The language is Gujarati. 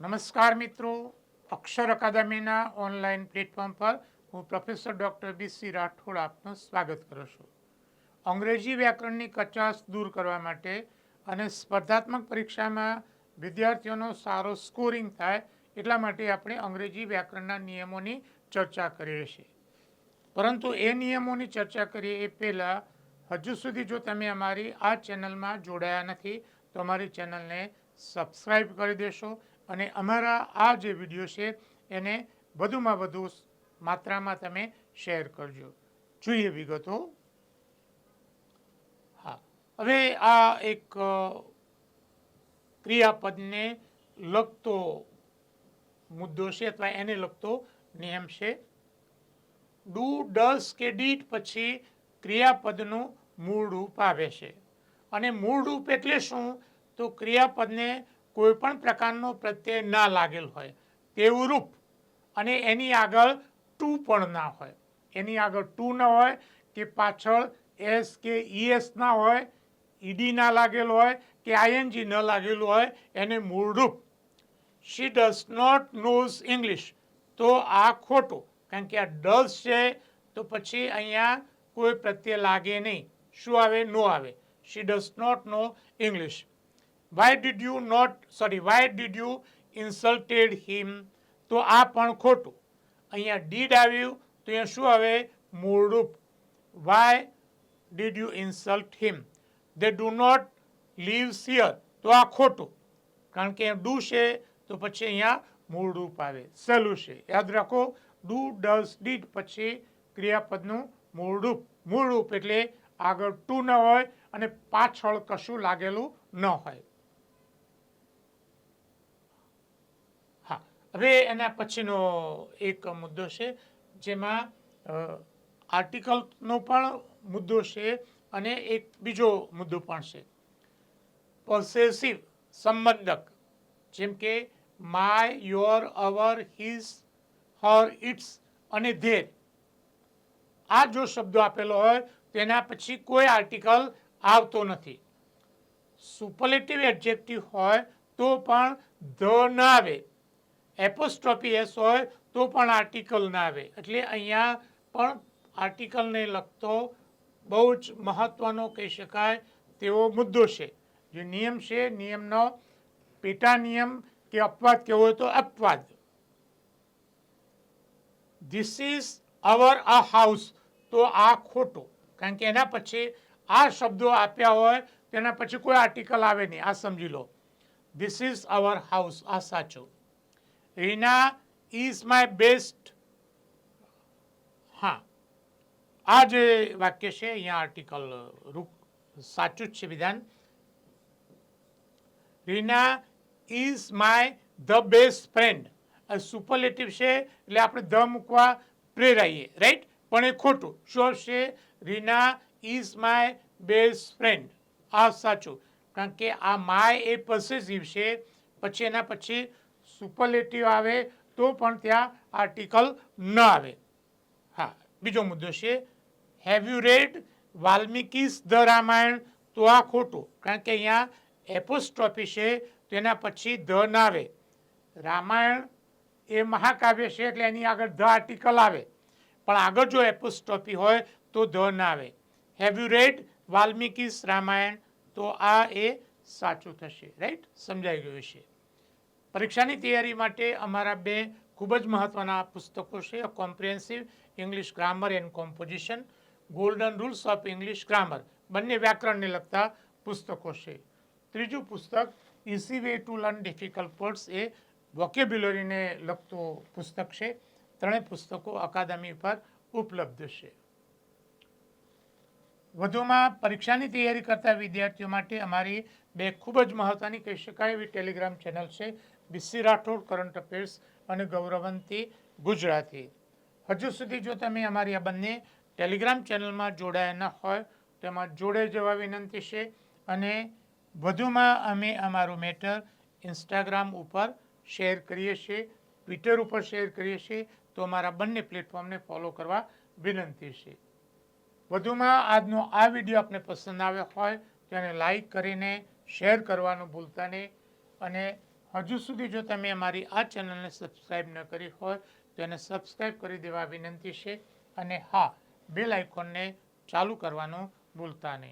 નમસ્કાર મિત્રો. અક્ષર અકાદમીના ઓનલાઈન પ્લેટફોર્મ પર હું professor doctor B C Rathod આપનું સ્વાગત કરું છું. અંગ્રેજી વ્યાકરણની કચાશ દૂર કરવા માટે અને સ્પર્ધાત્મક પરીક્ષામાં વિદ્યાર્થીઓનો સારો સ્કોરિંગ થાય એટલા માટે આપણે અંગ્રેજી વ્યાકરણના નિયમોની ચર્ચા કરીએ છીએ. પરંતુ એ નિયમોની ચર્ચા કરીએ એ પહેલાં હજુ સુધી જો તમે અમારી આ ચેનલમાં જોડાયા નથી તો અમારી ચેનલને સબસ્ક્રાઈબ કરી દેશો અને અમારા આ જે વીડિયો છે, એને વધુમાં વધુ માત્રામાં તમે શેર કરજો. જોઈએ વિગતો. હા. હવે આ એક ક્રિયાપદને લગતો મુદ્દો છે અથવા એને લગતો નિયમ છે. ડુ ડસ કે ડીટ પછી ક્રિયાપદનું મૂળ રૂપ આવે છે. અને મૂળ રૂપ એટલે શું? તો ક્રિયાપદને કોઈ પણ પ્રકારનો પ્રત્યય ના લાગેલ હોય, તેવું રૂપ. અને એની આગળ ટુ પણ ના હોય. એની આગળ ટુ ન હોય કે પાછળ એસ કે ઈએસ ના હોય ઈડી ના લાગેલ હોય કે આઈએનજી ન લાગેલું હોય, એને મૂળ રૂપ. She does not knows English તો આ ખોટું. કારણ કે આ ડઝ છે, તો પછી અહીંયા કોઈ પ્રત્યય લાગે નહીં. શું આવે? નો આવે. She does not know English why did you not sorry why did you insulted him તો આ પણ ખોટું. અહીંયા ડીડ આવ્યું, તો અહીંયા શું આવે? મૂળરૂપ. Why did you insult him they do not lives here તો આ ખોટું. કારણ કે અહીંયા ડુ છે, તો પછી અહીંયા મૂળરૂપ આવે. સહેલું છે. યાદ રાખો ડુ ડઝ ડીડ પછી ક્રિયાપદનું મૂળરૂપ. મૂળરૂપ એટલે આગળ ટુ ન હોય અને પાછળ કશું લાગેલું ન હોય હા હવે એના પછીનો એક મુદ્દો છે, જેમાં આર્ટિકલનો પણ મુદ્દો છે અને એક બીજો મુદ્દો પણ છે. પોસેસિવ સંબંધક, જેમ કે my your our his her its અને ધેર આ જો શબ્દો આપેલો હોય, તેના પછી કોઈ આર્ટિકલ આવતો નથી. સુપરલેટિવ એડજેક્ટિવ હોય તો પણ ધ ના આવે. એપોસ્ટ્રોફી એસ હોય તો પણ આર્ટિકલ ના આવે. એટલે અહીંયા પણ આર્ટિકલને લગતો બહુ જ મહત્વનો કહી શકાય તેવો મુદ્દો છે. જે નિયમ છે, નિયમનો પેટા નિયમ કે અપવાદ કેવો હોય તો અપવાદ. This is our a house તો આ ખોટો. કારણ કે એના પછી આ શબ્દો આપ્યા હોય તેના પછી કોઈ આર્ટિકલ આવે નહીં. આ સમજી લો. ધીસ ઇઝ અવર હાઉસ આ સાચું. રીના ઇઝ માય બેસ્ટ હા આ જે વાક્ય છે અહીંયા આર્ટિકલ રૂપ સાચું જ છે વિધાન Reena is my the best friend superlative છે એટલે આપણે ધ મૂકવા પ્રેરાઈએ રાઈટ પણ એ ખોટું શું છે Reena is my best friend આ સાચું કારણ કે આ માય એ પોસેસિવ છે પછી એના પછી સુપરલેટિવ આવે તો પણ ત્યાં આર્ટિકલ ન આવે. હા, બીજો મુદ્દો છે have you read Valmiki's the Ramayana? તો આ ખોટું, કારણ કે અહીંયા એપોસ્ટ્રોફી છે તેના પછી ધ ના આવે. રામાયણ એ મહાકાવ્ય છે, એટલે એની આગળ ધ આર્ટિકલ આવે. પણ આગળ જો એપોસ્ટ્રોફી હોય, તો ધ ના આવે. Have you read Valmiki's Ramayana? તો આ એ સાચું થશે રાઈટ સમજાઈ ગયું છે પરીક્ષાની તૈયારી માટે અમારા બે ખૂબ જ મહત્ત્વના પુસ્તકો છે. Comprehensive English grammar and composition golden rules of English grammar બંને વ્યાકરણને લગતા પુસ્તકો છે. ત્રીજું પુસ્તક easy way to learn difficult words એ વોકેબ્યુલરીને લગતું પુસ્તક છે. ત્રણેય પુસ્તકો અકાદમી પર ઉપલબ્ધ છે. વધુમાં પરીક્ષાની તૈયારી કરતા વિદ્યાર્થીઓ માટે અમારી બે ખૂબ જ મહત્ત્વની કહી શકાય, એવી ટેલિગ્રામ ચેનલ છે. બીસી રાઠોડ, કરંટ અફેર્સ અને ગૌરવંતી ગુજરાતી. હજુ સુધી જો તમે અમારી આ બંને ટેલિગ્રામ ચેનલમાં જોડાયા ન હોય તેમાં જોડે જવા વિનંતી છે અને વધુમાં અમે અમારું મેટર ઇન્સ્ટાગ્રામ ઉપર શેર કરીએ છીએ, ટ્વિટર ઉપર શેર કરીએ છીએ, તો અમારા બંને પ્લેટફોર્મને ફોલો કરવા વિનંતી છે. વધુમાં આજનો આ વીડિયો આપને પસંદ આવ્યો હોય તેને લાઈક કરીને શેર કરવાનું ભૂલતા નહીં અને હજુ સુધી જો તમે અમારી આ ચેનલને સબસ્ક્રાઇબ ન કરી હોય, તો એને સબસ્ક્રાઇબ કરી દેવા વિનંતી છે અને હા, બેલ આઇકોનને ચાલુ કરવાનું ભૂલતા નહીં.